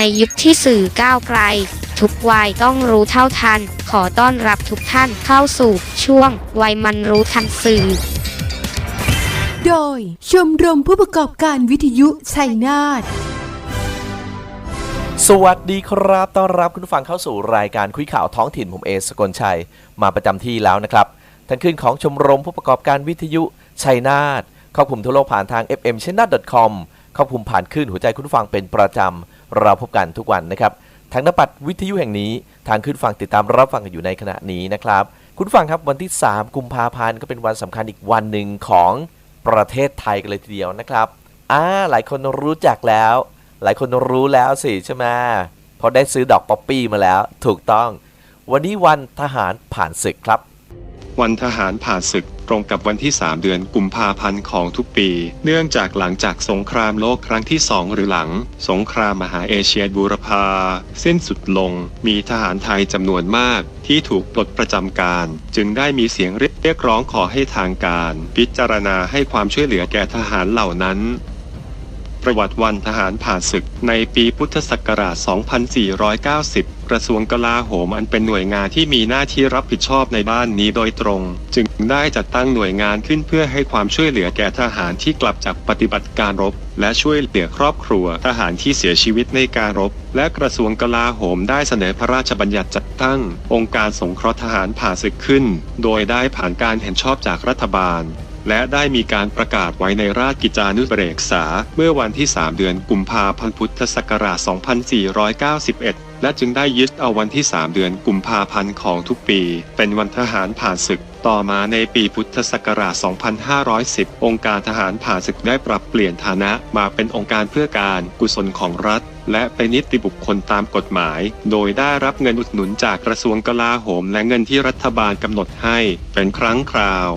ในยุคที่สื่อก้าวไกล ทุกวัยต้องรู้เท่าทัน ขอต้อนรับทุกท่านเข้าสู่ช่วง วัยมันรู้ทันสื่อ โดย ชมรมผู้ประกอบการวิทยุชัยนาทสวัสดีครับ ต้อนรับคุณผู้ฟังเข้าสู่รายการคุยข่าวท้องถิ่นผมเอสกลชัย มาประจำที่แล้วนะครับท่านขึ้นของชมรมผู้ประกอบการวิทยุชัยนาทครอบคลุมทั่วโลกผ่านทาง fm c h a n a t com ครอบคลุมผ่านคลื่นหัวใจคุณผู้ฟังเป็นประจำ เราพบกันทุกวันนะครับทางนปัดวิทยุแห่งนี้ทางขึ้นฟังติดตามรับฟังกันอยู่ในขณะนี้นะครับ คุณฟังครับวันที่ 3 กุมภาพันธ์ก็เป็นวันสำคัญอีกวันหนึ่งของประเทศไทยกันเลยทีเดียวนะครับอ่าหลายคนรู้จักแล้ว หลายคนรู้แล้วสิใช่ไหมเพราะได้ซื้อดอกป๊อปปี้มาแล้ว ถูกต้อง วันนี้วันทหารผ่านศึกครับ วันทหารผ่าศึกตรงกับวันที่ 3 เดือนกุมภาพันธ์ของทุกปี เนื่องจากหลังจากสงครามโลกครั้งที่ 2 หรือหลัง สงครามมหาเอเชียบูรพาสิ้นสุดลง มีทหารไทยจำนวนมาก ที่ถูกปลดประจำการ จึงได้มีเสียงเรียกร้องขอให้ทางการ พิจารณาให้ความช่วยเหลือแก่ทหารเหล่านั้นประวัติวันทหารผ่าศึกในปีพุทธศักราช 2490 กระทรวงกลาโหมอันเป็นหน่วยงานที่มีหน้าที่รับผิดชอบในบ้านนี้โดยตรง จึงได้จัดตั้งหน่วยงานขึ้นเพื่อให้ความช่วยเหลือแก่ทหารที่กลับจากปฏิบัติการรบ และช่วยเหลือครอบครัวทหารที่เสียชีวิตในการรบ และกระทรวงกลาโหมได้เสนอพระราชบัญญัติจัดตั้ง องค์การสงเคราะห์ทหารผ่านศึกขึ้น โดยได้ผ่านการเห็นชอบจากรัฐบาลและได้มีการประกาศไว้ในราชกิจจานุเบกษา เมื่อวันที่ 3 เดือนกุมภาพันธ์พุทธศักราช 2491 และจึงได้ยึดเอาวันที่ 3 เดือนกุมภาพันธ์ของทุกปี เป็นวันทหารผ่านศึก ต่อมาในปีพุทธศักราช 2510 องค์การทหารผ่านศึกได้ปรับเปลี่ยนฐานะมาเป็นองค์การเพื่อการกุศลของรัฐ และเป็นนิติบุคคลตามกฎหมาย โดยได้รับเงินอุดหนุนจากกระทรวงกลาโหม และเงินที่รัฐบาลกำหนดให้เป็นครั้งคราว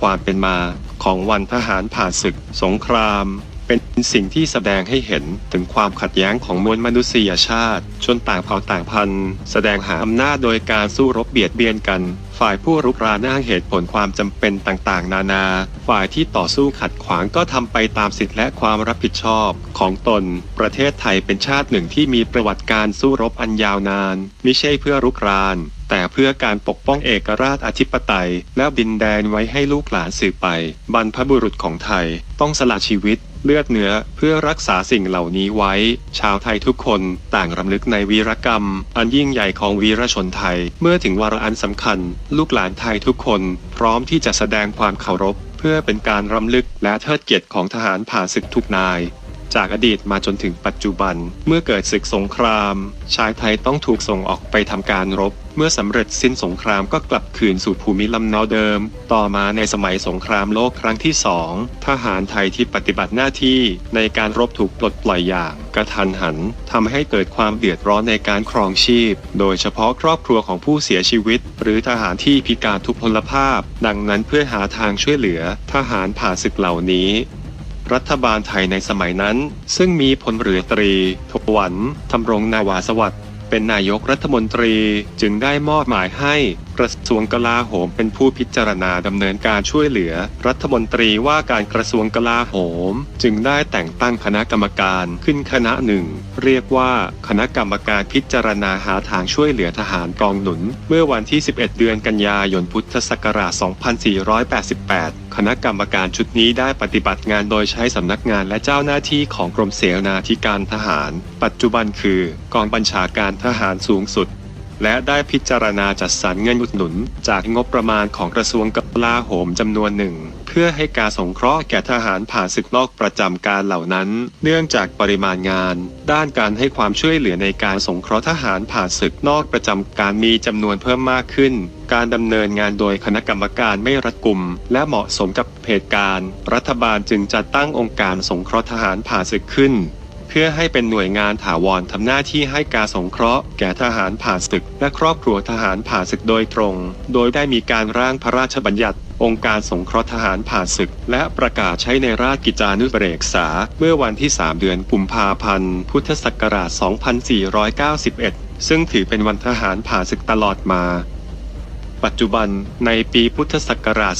ความเป็นมาของวันทหารผ่านศึก สงคราม เป็นสิ่งที่แสดงให้เห็นถึงความขัดแย้งของมวลมนุษยชาติ ชนต่างเผ่าต่างพันธุ์ แสดงหาอำนาจโดยการสู้รบเบียดเบียนกัน ฝ่ายผู้รุกรานอ้างเหตุผลความจำเป็นต่างๆ นานา ฝ่ายที่ต่อสู้ขัดขวางก็ทำไปตามสิทธิและความรับผิดชอบของตน ประเทศไทยเป็นชาติหนึ่งที่มีประวัติการสู้รบอันยาวนาน ไม่ใช่เพื่อรุกราน แต่เพื่อการปกป้องเอกราชอธิปไตย และดินแดนไว้ให้ลูกหลานสืบไป บรรพบุรุษของไทย ต้องสละชีวิตเลือดเนื้อเพื่อรักษาสิ่งเหล่านี้ไว้ ชาวไทยทุกคนต่างรำลึกในวีรกรรม อันยิ่งใหญ่ของวีรชนไทย เมื่อถึงวาระอันสำคัญ ลูกหลานไทยทุกคน พร้อมที่จะแสดงความเคารพ เพื่อเป็นการรำลึกและเทิดเกียรติของทหารผ่าศึกทุกนาย จากอดีตมาจนถึงปัจจุบัน เมื่อเกิดศึกสงคราม ชายไทยต้องถูกส่งออกไปทำการรบ เมื่อสำเร็จสิ้นสงครามก็กลับคืนสู่ภูมิลำเนาเดิม ต่อมาในสมัยสงครามโลกครั้งที่สองทหารไทยที่ปฏิบัติหน้าที่ในการรบถูกปลดปล่อยอย่างกระทันหันทำให้เกิดความเดือดร้อนในการครองชีพ โดยเฉพาะครอบครัวของผู้เสียชีวิต หรือทหารที่พิการทุพพลภาพ ดังนั้นเพื่อหาทางช่วยเหลือ ทหารผ่าศึกเหล่านี้ รัฐบาลไทยในสมัยนั้น ซึ่งมีพลเรือตรีทวันทำรงนาวาสวัสดิ์เป็นนายกรัฐมนตรีจึงได้มอบหมายให้ กระทรวงกลาโหมเป็นผู้พิจารณาดำเนินการช่วยเหลือ รัฐมนตรีว่าการกระทรวงกลาโหม จึงได้แต่งตั้งคณะกรรมการขึ้นคณะหนึ่ง เรียกว่าคณะกรรมการพิจารณาหาทางช่วยเหลือทหารกองหนุน เมื่อวันที่ 11 เดือนกันยายนพุทธศักราช 2488 คณะกรรมการชุดนี้ได้ปฏิบัติงานโดยใช้สำนักงานและเจ้าหน้าที่ของกรมเสนาธิการทหาร ปัจจุบันคือกองบัญชาการทหารสูงสุด และได้พิจารณาจัดสรรเงินอุดหนุน จากงบประมาณของกระทรวงกลาโหมจำนวนหนึ่ง เพื่อให้การสงเคราะห์แก่ทหารผ่านศึกนอกประจำการเหล่านั้น เนื่องจากปริมาณงาน ด้านการให้ความช่วยเหลือในการสงเคราะห์ทหารผ่านศึกนอกประจำการมีจำนวนเพิ่มมากขึ้น การดำเนินงานโดยคณะกรรมการไม่รัดกุม และเหมาะสมกับเหตุการณ์ รัฐบาลจึงจัดตั้งองค์การสงเคราะห์ทหารผ่านศึกขึ้น พื่อให้เป็นหน่วยงานถาวรทำหน้าที่ให้การสงเคราะห์แก่ทหารผ่านศึก และครอบครัวทหารผ่านศึกโดยตรง โดยได้มีการร่างพระราชบัญญัติ องค์การสงเคราะห์ทหารผ่านศึก และประกาศใช้ในราชกิจจานุเบกษา เมื่อวันที่ 3 เดือนกุมภาพันธ์ พุทธศักราช 2491 ซึ่งถือเป็นวันทหารผ่านศึกตลอดมาปัจจุบันในปีพุทธศักราช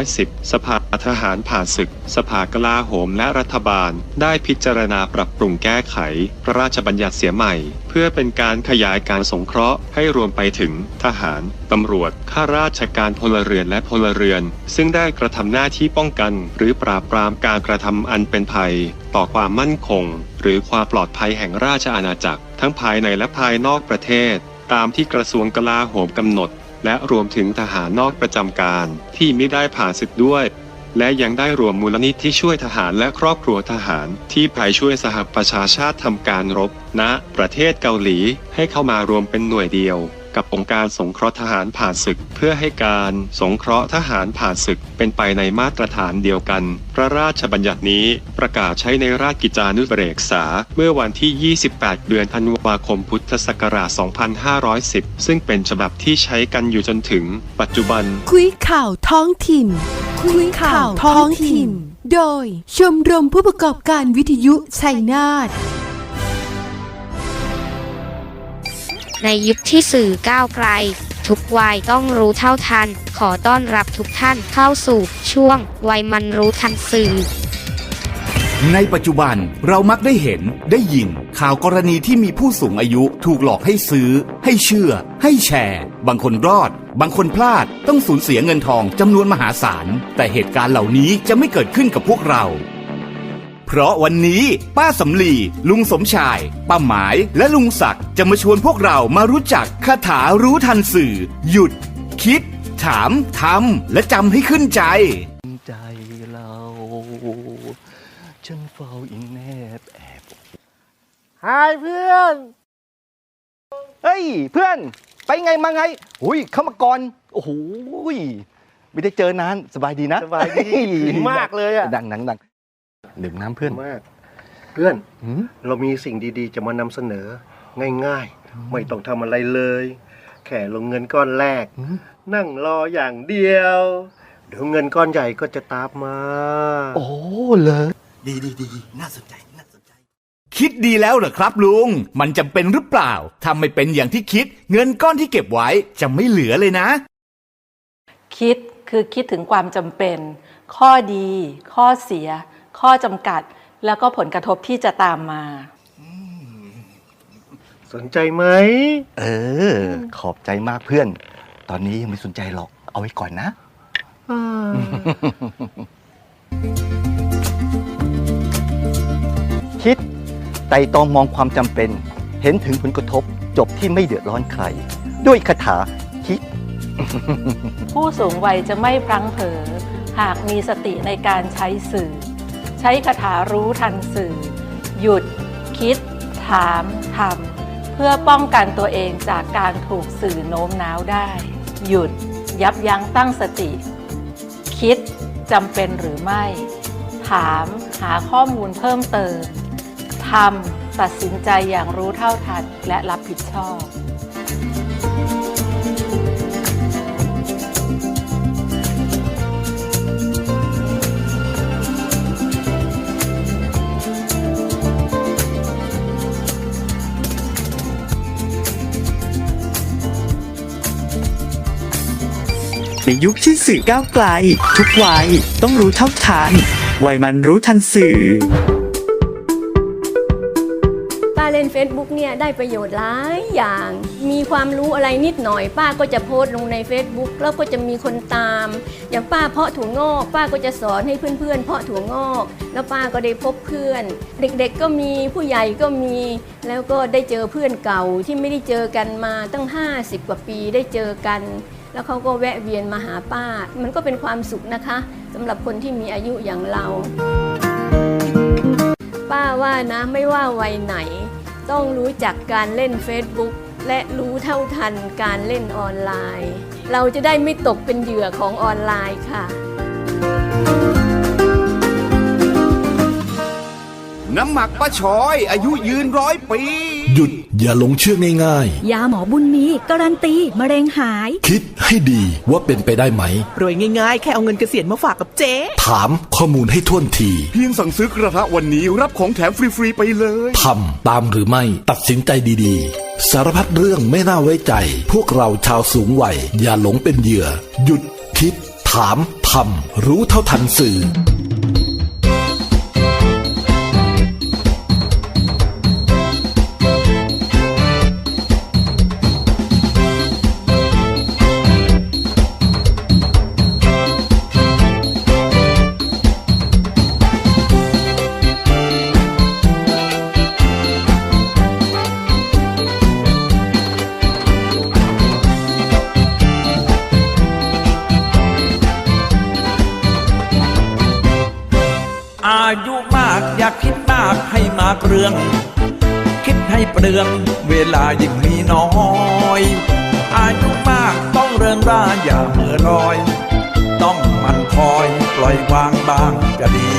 2510 สภา ทหารผ่านศึก สภากลาโหมและรัฐบาล ได้พิจารณาปรับปรุงแก้ไข พระราชบัญญัติเสียใหม่ เพื่อเป็นการขยายการสงเคราะห์ให้รวมไปถึง ทหาร ตำรวจ ข้าราชการพลเรือนและพลเรือน ซึ่งได้กระทำหน้าที่ป้องกัน หรือปราบปรามการกระทำอันเป็นภัย ต่อความมั่นคง หรือความปลอดภัยแห่งราชอาณาจักร ทั้งภายในและภายนอกประเทศ ตามที่กระทรวงกลาโหมกำหนด และรวมถึงทหารนอกประจำการ ที่ไม่ได้ผ่านศึกด้วย และยังได้รวมมูลนิธิที่ช่วยทหารและครอบครัวทหาร ที่ไปช่วยสหประชาชาติทำการรบณะประเทศเกาหลีให้เข้ามารวมเป็นหน่วยเดียวกับองค์การสงเคราะห์ทหารผ่านศึก เพื่อให้การสงเคราะห์ทหารผ่านศึกเป็นไปในมาตรฐานเดียวกัน พระราชบัญญัตินี้ประกาศใช้ในราชกิจจานุเบกษา เมื่อวันที่ 28 เดือนธันวาคมพุทธศักราช 2510 ซึ่งเป็นฉบับที่ใช้กันอยู่จนถึง ปัจจุบันคุยข่าวท้องถิ่น คุยข่าวท้องถิ่น โดยชมรมผู้ประกอบการวิทยุชัยนาทในยุคที่สื่อก้าวไกล ทุกวัยต้องรู้เท่าทัน ขอต้อนรับทุกท่านเข้าสู่ช่วง วัยมันรู้ทันสื่อ ในปัจจุบันเรามักได้เห็นได้ยินข่าวกรณีที่มีผู้สูงอายุถูกหลอกให้ซื้อ ให้เชื่อ ให้แชร์ บางคนรอด บางคนพลาด ต้องสูญเสียเงินทองจำนวนมหาศาล แต่เหตุการณ์เหล่านี้จะไม่เกิดขึ้นกับพวกเรา เพราะวันนี้ป้าสำลี ลุงสมชาย ป้าหมายและลุงศักดิ์จะมาชวนพวกเรามารู้จักคาถารู้ทันสื่อ หยุด คิด ถามทำและจำให้ขึ้นใจ ใจเรา ฉันเฝ้าอิงแนบแอบหายเพื่อน เฮ้ยเพื่อน ไปไงมาไงหุยเข้ามาก่อนโอ้โหยไม่ได้เจอนานสบายดีนะสบายดีดีมากเลยอะดังดังดังดื่มน้ำเพื่อนมาก เพื่อนหืมเรามีสิ่งดีๆ จะมานำเสนอ ง่ายๆ ไม่ต้องทำอะไรเลย แค่ลงเงินก้อนแรก หืมนั่งรออย่างเดียว เดี๋ยวเงินก้อนใหญ่ก็จะตามมา โอ้เลย ดีดีดีน่าสนใจน่าสนใจ คิดดีแล้วเหรอครับลุง มันจำเป็นหรือเปล่าถ้าไม่เป็นอย่างที่คิด เงินก้อนที่เก็บไว้จะไม่เหลือเลยนะ คิดคือคิดถึงความจำเป็น ข้อดี ข้อเสีย ข้อจำกัด แล้วก็ผลกระทบที่จะตามมา สนใจไหม เออ ขอบใจมากเพื่อน ตอนนี้ยังไม่สนใจหรอก เอาไว้ก่อนนะ คิดไต่ตองมองความจำเป็น เห็นถึงผลกระทบจบที่ไม่เดือดร้อนใคร ด้วยคาถาคิด ผู้สูงวัยจะไม่พลั้งเผลอหากมีสติในการใช้สื่อ ใช้คาถารู้ทันสื่อ หยุด คิด ถามทำเพื่อป้องกันตัวเองจากการถูกสื่อโน้มน้าวได้ หยุด ยับยั้งตั้งสติ คิดจำเป็นหรือไม่ ถามหาข้อมูลเพิ่มเติม ทำตัดสินใจอย่างรู้เท่าทันและรับผิดชอบในยุคที่สื่อก้าวไกล ทุกวัยต้องรู้เท่าทันวัยมันรู้ทันสื่อ Facebook เนี่ยได้ประโยชน์หลายอย่าง มีความรู้อะไรนิดหน่อย ป้าก็จะโพสต์ลงใน Facebook แล้วก็จะมีคนตาม อย่างป้าเพาะถั่วงอก ป้าก็จะสอนให้เพื่อนๆ เพาะถั่วงอก แล้วป้าก็ได้พบเพื่อน เด็กๆก็มีผู้ใหญ่ก็มี แล้วก็ได้เจอเพื่อนเก่าที่ไม่ได้เจอกันมาตั้ง 50 กว่าปีได้เจอกัน แล้วเขาก็แวะเวียนมาหาป้า มันก็เป็นความสุขนะคะสำหรับคนที่มีอายุอย่างเราป้าว่านะไม่ว่าวัยไหน ต้องรู้จักการเล่น Facebook และรู้เท่าทันการเล่นออนไลน์ เราจะได้ไม่ตกเป็นเหยื่อของออนไลน์ค่ะ น้ำหมักป้าชอย อายุยืนร้อยปี หยุดอย่าหลงเชื่อง่ายยาหมอบุญมีการันตีมะเร็งหาย ๆ คิดให้ดีว่าเป็นไปได้ไหม รวยง่ายๆ แค่เอาเงินเกษียณมาฝากกับเจ๊ ถามข้อมูลให้ท่วนทีเพียงสั่งซื้อกระทะวันนี้รับของแถมฟรี ๆ ไปเลย ทำตามหรือไม่ตัดสินใจดีๆ สารพัดเรื่องไม่น่าไว้ใจ พวกเราชาวสูงวัยอย่าหลงเป็นเหยื่อ หยุดคิด ถามทธรรมรู้เท่าทันสื่อ ให้มากเรื่อง คิดให้เปลืองเวลายิ่งมีน้อย อายุมากต้องเริงร่าอย่าเมื่อลอย ต้องมันคอยปล่อยวางบางจะดี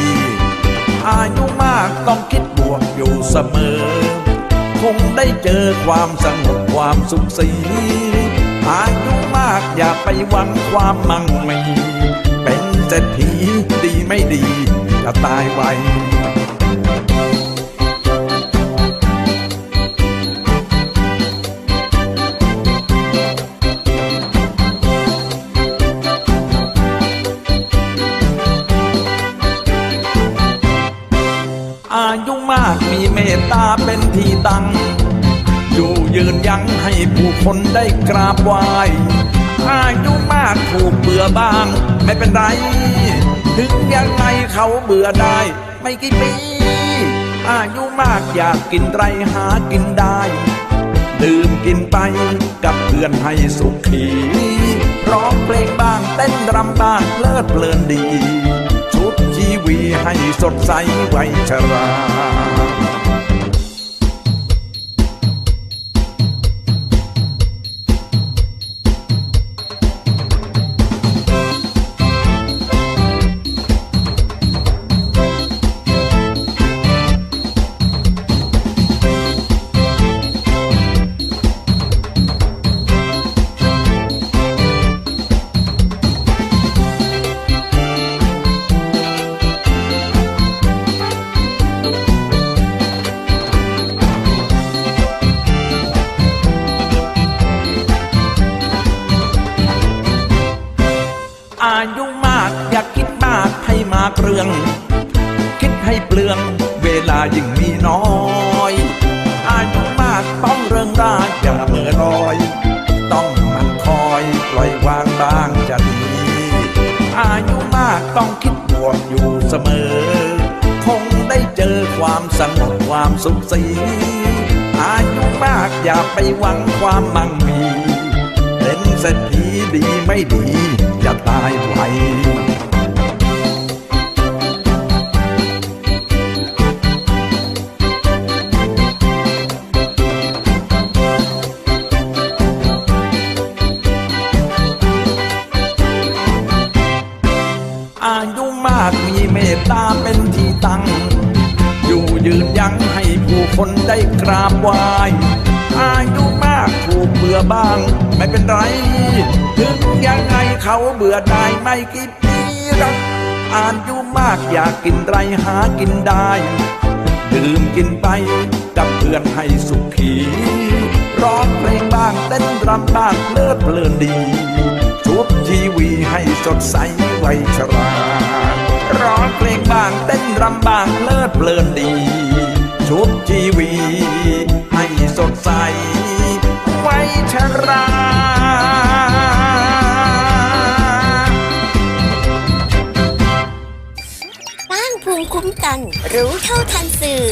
อายุมากต้องคิดบวกอยู่เสมอ คงได้เจอความสงบความสุขสีอายุมากอย่าไปหวังความมั่งมี เป็นเศรษฐีดีไม่ดีจะตายไว อายุมากมีเมตตาเป็นที่ตั้ง อยู่ยืนยั้งให้ผู้คนได้กราบไหว้อายุมากถูกเบื่อบ้าง ไม่เป็นไร ถึงยังไงเขาเบื่อได้ ไม่กี่ปี อายุมากอยากกินไรหากินได้ ดื่มกินไปกับเพื่อนให้สุขี ร้องเพลงบ้างเต้นรำบ้างเพลิดเพลินดี สดใสไวัยชรา บ้างจะดี อายุมากต้องคิดบวกอยู่เสมอ คงได้เจอความสงบความสุขสีอายุมากอย่าไปหวังความมั่งมี เป็นเศรษฐีดีไม่ดีจะตายไว เมตตาเป็นที่ตั้ง อยู่ยืนยั้งให้ผู้คนได้กราบไหว้อายุมากถูกเบื่อบ้าง ไม่เป็นไร ถึงยังไงเขาเบื่อได้ไม่กี่ปีรอกอายุมากอยากกินไรหากินได้ ดื่มกินไปกับเพื่อนให้สุขี ร้องเพลงบ้างเต้นรำบ้างเลิดเพลินดีชุบชีวีให้สดใสไวชรา รำบากเลิศเพลินดี ชุบชีวีให้สดใส ไว้ชราสร้างภูมิคุ้มกัน รู้เท่าทันสื่อ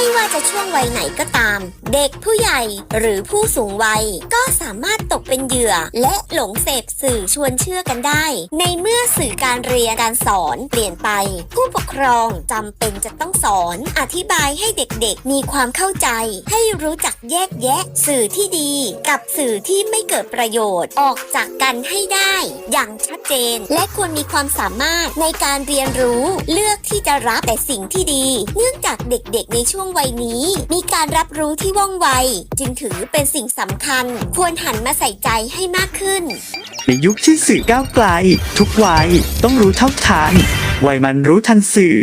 ไม่ว่าจะช่วงวัยไหนก็ตาม เด็กผู้ใหญ่หรือผู้สูงวัย ก็สามารถตกเป็นเหยื่อ และหลงเสพสื่อชวนเชื่อกันได้ ในเมื่อสื่อการเรียนการสอนเปลี่ยนไป ผู้ปกครองจำเป็นจะต้องสอน อธิบายให้เด็กๆ มีความเข้าใจ ให้รู้จักแยกแยะ สื่อที่ดี กับสื่อที่ไม่เกิดประโยชน์ออกจากกันให้ได้ อย่างชัดเจน และควรมีความสามารถในการเรียนรู้ เลือกที่จะรับแต่สิ่งที่ดี เนื่องจากเด็กๆ ในช่วงวัยนี้ มีการรับรู้ที่ว่องไว จึงถือเป็นสิ่งสำคัญ ควรหันมาใส่ใจให้มากขึ้น ในยุคที่สื่อก้าวไกล ทุกวัยต้องรู้เท่าทัน วัยมันรู้ทันสื่อ